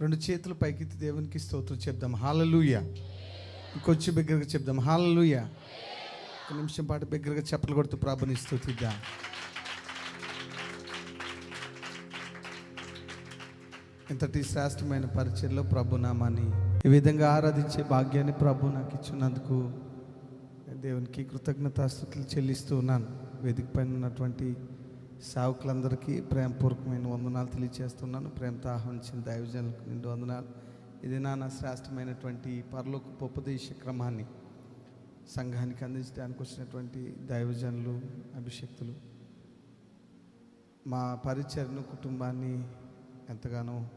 రెండు చేతులు పైకెత్తి దేవునికి స్తోత్రం చెప్దాం. హాలలుయ. ఇంకొంచెం బిగ్గరగా చెప్దాం. హాలలుయ. ఒక నిమిషం పాటు బిగ్గరగా చెప్పలు కొడుతూ ప్రార్థన స్తుతిద్దాం. ఇంతటి శ్రేష్టమైన పరిచయలో ప్రభు ఈ విధంగా ఆరాధించే భాగ్యాన్ని ప్రభు నాకు ఇచ్చినందుకు దేవునికి కృతజ్ఞతాస్థుతులు చెల్లిస్తూ ఉన్నాను. వేదిక పైన ఉన్నటువంటి సేవకులందరికీ ప్రేమపూర్వకమైన వందనాలు తెలియజేస్తున్నాను ప్రేమతో ఆహ్వానించిన దైవజనులకు నిండు వందనాలు. ఇది నా శ్రేష్టమైనటువంటి పరలోక ఉపదేశ క్రమాన్ని సంఘానికి అందించడానికి వచ్చినటువంటి దైవజనులు అభిషక్తులు మా పరిచరణ కుటుంబాన్ని ఎంతగానో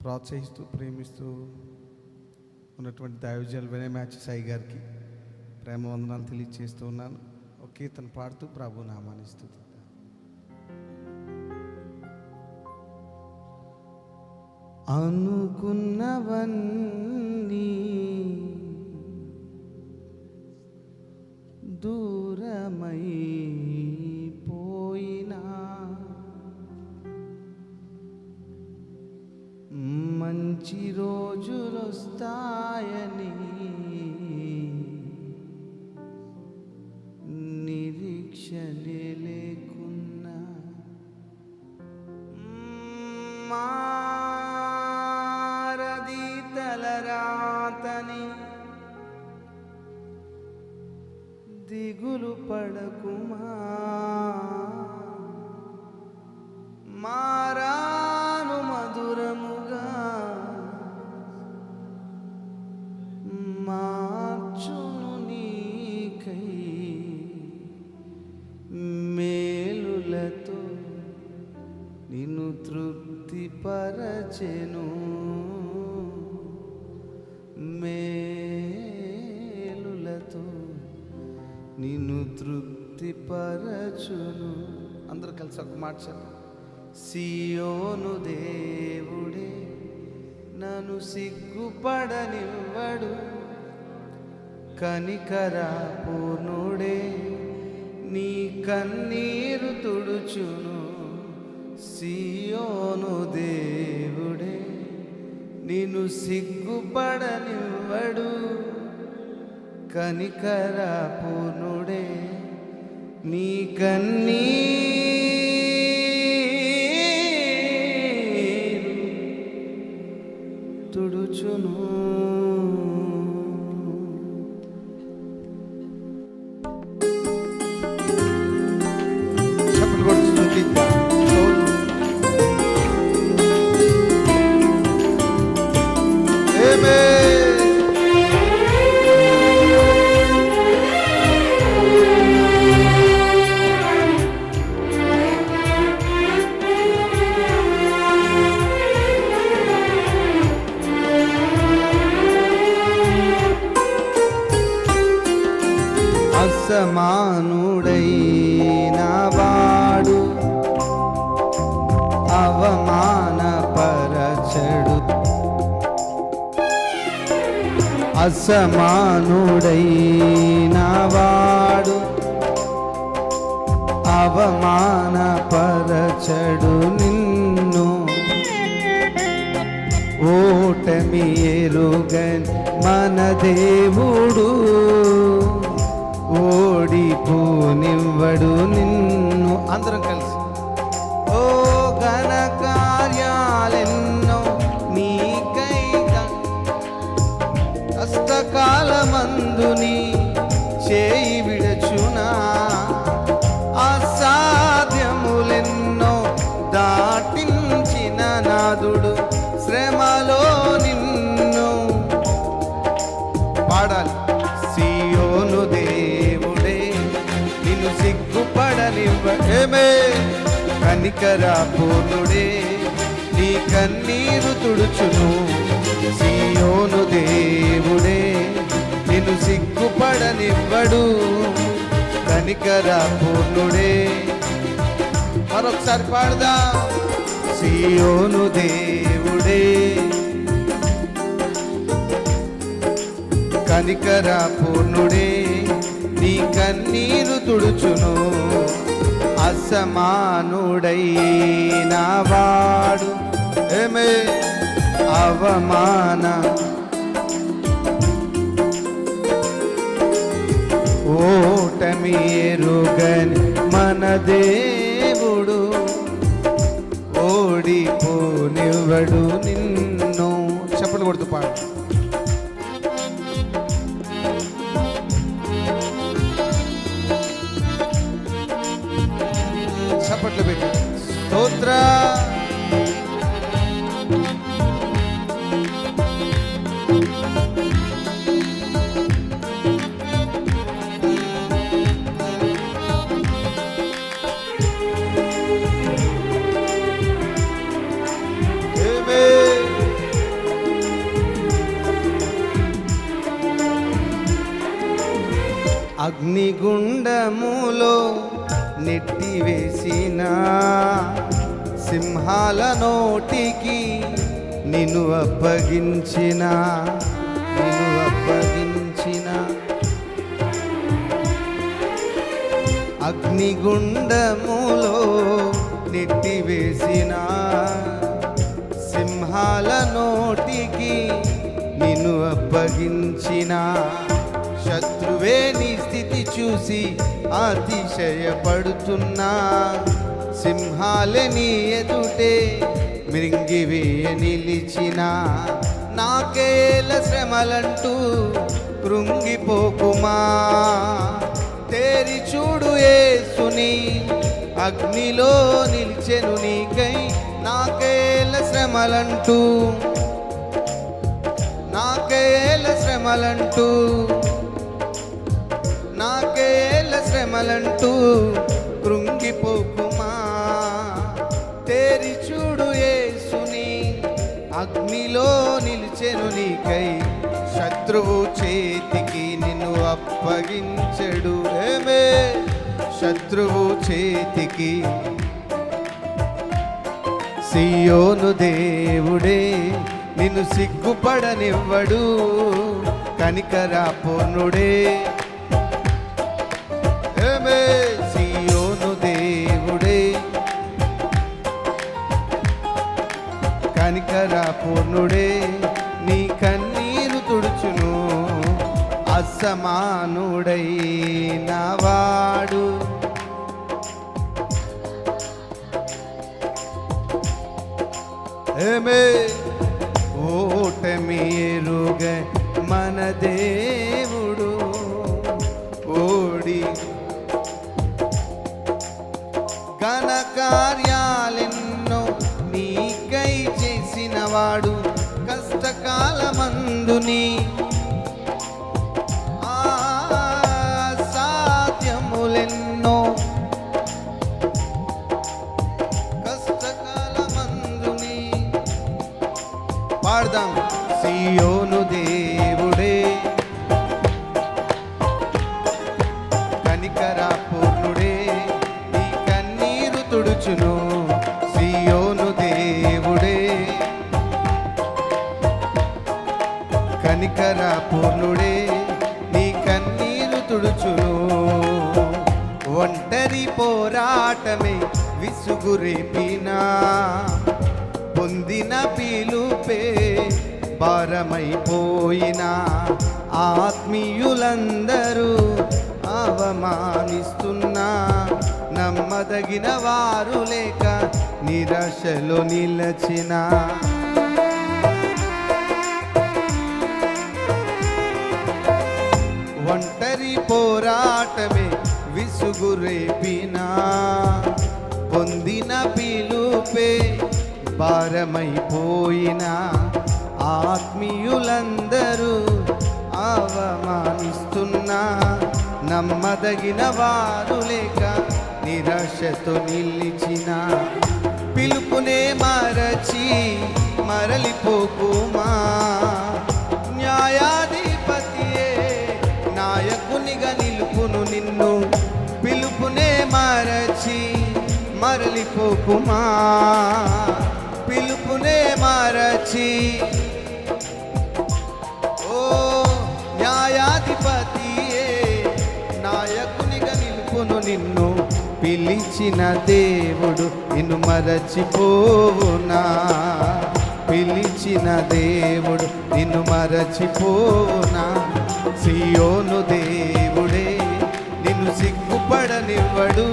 ప్రోత్సహిస్తూ ప్రేమిస్తూ ఉన్నటువంటి దైవజనులు వినయ మ్యాచ్ సాయి గారికి ప్రేమ వందనాలు తెలియజేస్తూ ఉన్నాను. ఒక కీర్తన పాడుతూ ప్రభు నామాన్ని స్థుతి. అనుకున్నవన్నీ దిగులు పడకుమా? మారాను మధురముగా. మార్చును నీకై మేలులతో నిన్ను తృప్తిపరచెను తృప్తిపరచును అందరు కలిసి ఒక మాట చెప్పండి సియోను దేవుడే నన్ను సిగ్గుపడనివ్వడు. కనికరా పూర్ణుడే నీ కన్నీరు తుడుచును. సియోను దేవుడే నిన్ను సిగ్గుపడనివ్వడు. కనికరా పూర్ణుడే నీ కన్నీ అసమానుడైన వాడు అవమానపరచడు. అసమానుడైన వాడు అవమానపరచడు నిన్ను. ఓటమి ఎరుగన్ మన దేవుడు సిగ్గుపడనివ్వడమే కనికరా పూర్ణుడే నీ కన్నీరు తుడుచును. సియోను దేవుడే నిన్ను సిగ్గుపడనివ్వడు. కనికరా పూర్ణుడే. మరొకసారి పాడదా. సియోను దేవుడే. కనికరా పూర్ణుడే నీ కన్నీరు తుడుచును. అసమానుడైన వాడు ఏమే? అవమాన. ఓటమి ఎరుగని మన దేవుడు. ఓడిపోనివ్వడు నిన్ను. అప్పగించిన నిన్ను అప్పగించిన. అగ్నిగుండములో నెట్టివేసిన సింహాల నోటికి నిన్ను అప్పగించిన. శత్రువే నీ స్థితి చూసి అతిశయపడుతున్నా. సింహాలే నీ ఎదుటే మృంగివే నిలిచిన నాకేల శ్రమలంటూ కృంగిపోకుమా? తేరి చూడు ఏసుని అగ్నిలో నిలిచెను నీకై నాకేల శ్రమలంటూ? నాకేల శ్రమలంటూ? నాకేల శ్రమలంటూ కృంగిపోకుమా? తేరి చూడు అగ్నిలో నిలిచెను నీకై. శత్రువు చేతికి నిన్ను అప్పగించడు. ఏమే? శత్రువు చేతికి. సియోను దేవుడే నిన్ను సిగ్గుపడనివ్వడు. కనికరా పూర్ణుడే కనికరా పూర్ణుడే నీ కన్నీరు తుడుచును. అసమానుడై వాడు ఏమే? ఓటమి ఎరుగ మనదే ఉన్నా నమ్మదగిన వారు లేక నిరాశలో నిలచిన. ఒంటరి పోరాటమే విసుగురేపినా పొందిన పిలుపే భారమైపోయిన. ఆత్మీయులందరూ అవమానిస్తున్నా. నమ్మదగిన వారు లేక నిరాశతో నిలిచిన పిలుపునే మరచి మరలిపోకుమా? న్యాయాధిపతియే నాయకునిగా నిలుపును నిన్ను పిలుపునే మరచి మరలిపోకుమా? పిలుపునే మరచి ఓ న్యాయాధిపతి పిలిచిన దేవుడు నిన్ను మరచిపోవునా? పిలిచిన దేవుడు నిన్ను మరచిపోనా సియోను దేవుడే నిన్ను సిగ్గుపడనివ్వడు.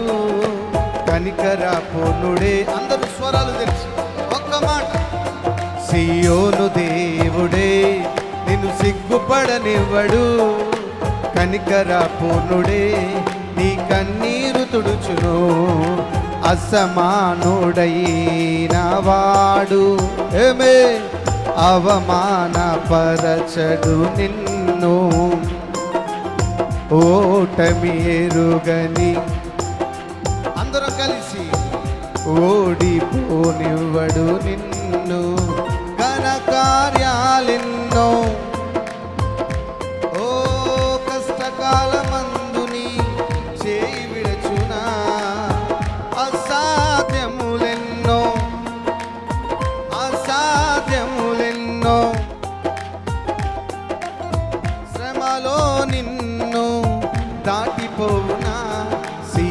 కనికరా పూర్ణుడే అందరూ స్వరాలు తెలుసు. ఒక్క మాట. సియోను దేవుడే నిన్ను సిగ్గుపడనివ్వడు. కనికరా పూర్ణుడే నీ కన్నీ తుడుచును. అసమానుడైన వాడు ఏమే? అవమానపరచడు నిన్ను. ఓటమి ఎరుగని అందరం కలిసి ఓడిపోనివ్వడు నిన్ను. ఘన కార్యాలిన్నో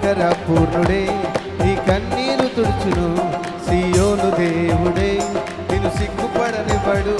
కనికర పూర్ణుడే నీ కన్నీరు తుడుచును. సియోను దేవుడే నిన్ను సిగ్గుపడనివ్వడు.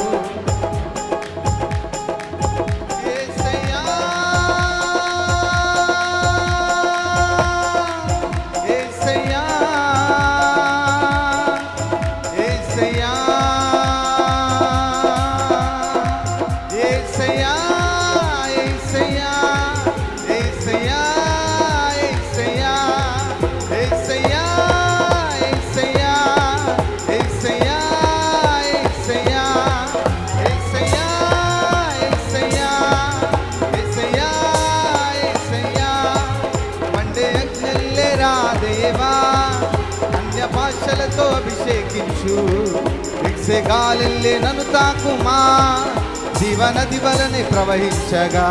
జీవనది వలనే ప్రవహించగా.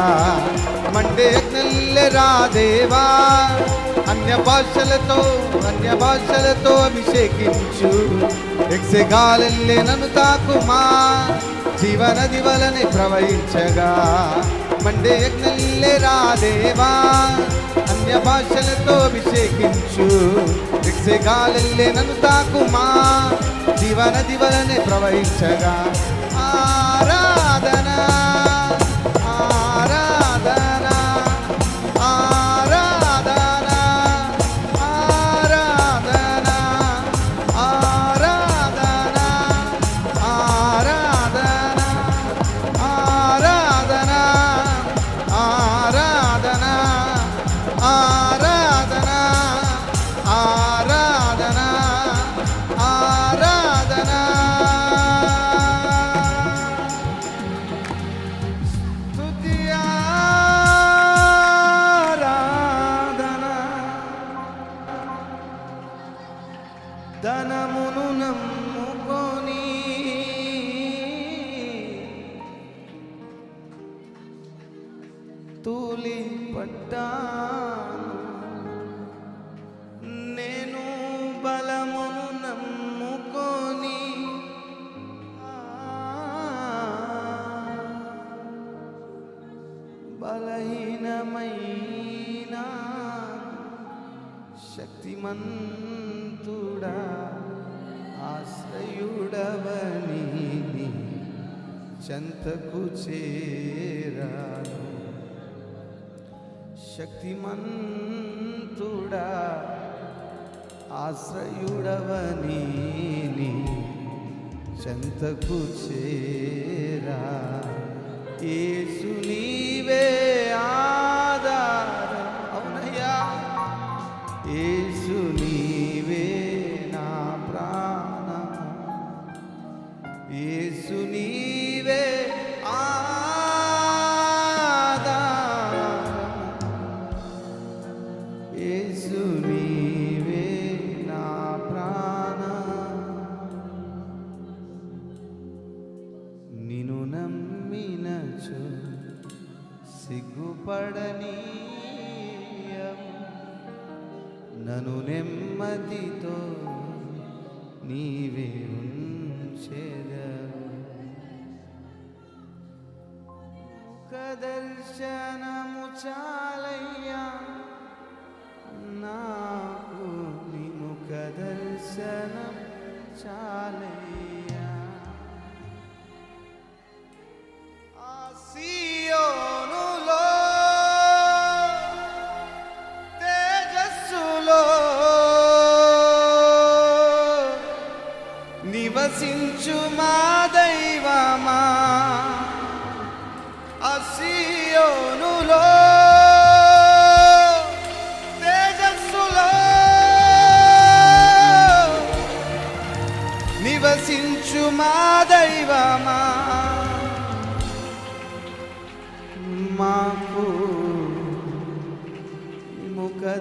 మండే రాదేవా అన్య భాషలతో అన్య భాషలతో అభిషేకించు. ఎక్సే నన్ను తాకుమా. జీవనది వలనే ప్రవహించగా. మండే యజ్ఞల్లే రాదేవా అన్య భాషలతో అభిషేకించు. ఎక్సే నన్ను తాకుమా. జీవనది వలనే ప్రవహించగా. బలహీనమైన శక్తిమంతుడా ఆశ్రయుడవని చెంతకు చేరాను. శక్తిమంతుడా ఆశ్రయుడవని చెంతకు చేరా ఏసునీ నమ్మినచు సిగ్గుపడని నను నెమ్మదితో నీవే ఉంచెదవు. దర్శనము చాలయ్యా. నాకు నిముఖ దర్శనం చాలయ్యా.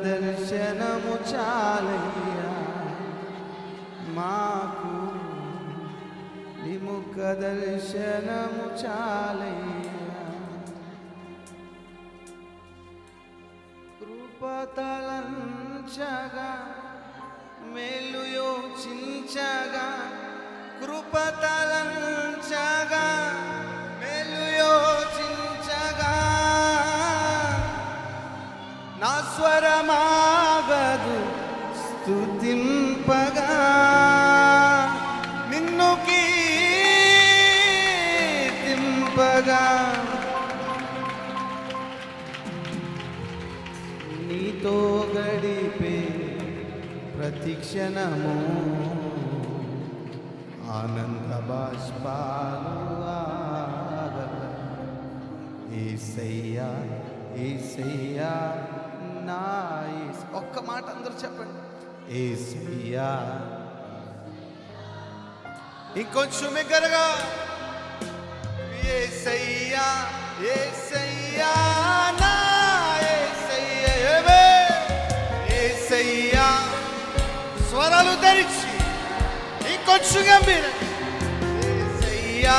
దర్శనము చాలయ్యా. మాకు విముఖ దర్శనము చాలయ్యా. కృపతలంచగా మేలు యోచించగా కృపతలంచగా నా స్వరమాగదు స్తుతింపగా. నిన్ను కీర్తింపగా. నీతో గడిపే ప్రతిక్షణము ఇంకొంచెం దగ్గరగా ఏసయ్యా ఏసయ్యా నా ఏసయ్యా ఏసయ్యా స్వరాలు ధరించి ఇంకొంచెం గంభీర ఏసయ్యా ఏసయ్యా